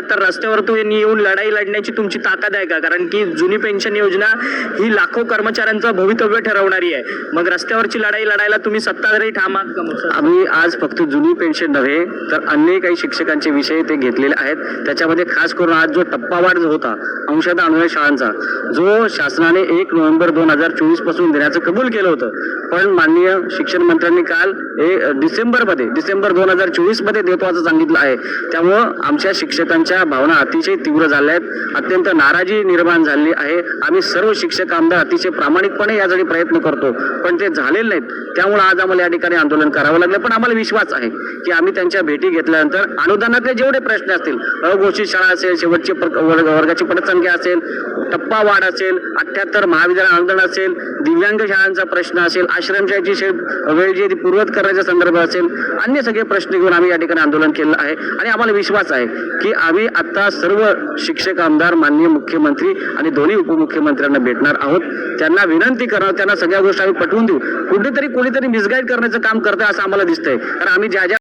तर रस्त्यावर तुम्ही येऊन लढाई लढण्याची तुमची ताकद आहे का? कारण की जुनी पेन्शन योजना ही लाखो कर्मचाऱ्यांचं भवितव्य ठरवणारी आहे. मग रस्त्यावरची लढाई लढायला तुम्ही सत्ताधारी ठाम आम्ही आज फक्त जुनी पेन्शन नव्हे तर अन्य काही शिक्षकांचे विषय ते घेतलेले आहेत. त्याच्यामध्ये खास करून आज जो टप्पावाढ जो होता अंशत अनुय शाळांचा जो शासनाने एक नोव्हेंबर दोन हजार चोवीसपासून देण्याचं कबूल केलं होतं. पण माननीय शिक्षण मंत्र्यांनी काल हे डिसेंबरमध्ये डिसेंबर दोन हजार चोवीसमध्ये देतो असं सांगितलं आहे. त्यामुळं आमच्या शिक्षकांच्या भावना अतिशय तीव्र झाल्या आहेत अत्यंत नाराजी निर्माण झाली आहे. आम्ही सर्व शिक्षक आमदार अतिशय प्रामाणिकपणे यासाठी प्रयत्न करतो. पण ते झालेले नाहीत. त्यामुळे आज आम्हाला या ठिकाणी आंदोलन करावं लागलं. पण आम्हाला विश्वास आहे की आम्ही त्यांच्या भेटी घेतल्यानंतर अनुदानातले जेवढे प्रश्न असतील अघोषित शाळा असेल शेवटची प्र- वर्ग- वर्गाची पटसंख्या असेल टप्पा वाढ असेल अठ्ठ्याहत्तर महाविद्यालय अनुदान असेल दिव्यांग शाळांचा प्रश्न असेल आश्रमशाळेची शे वेळ जी ती पूर्वत करण्याच्या संदर्भात असेल अन्य सगळे प्रश्न घेऊन आम्ही या ठिकाणी आंदोलन केलं आहे. आणि आम्हाला विश्वास आहे की आम्ही आता सर्व शिक्षक आमदार माननीय मुख्यमंत्री आणि दोन्ही उपमुख्यमंत्र्यांना भेटणार आहोत. त्यांना विनंती करणार त्यांना सगळ्या गोष्टी आम्ही पटवून देऊ. कुठेतरी कोणीतरी मिसगाईड करण्याचं काम करतं असं आम्हाला दिसतंय. कारण आम्ही ज्या ज्या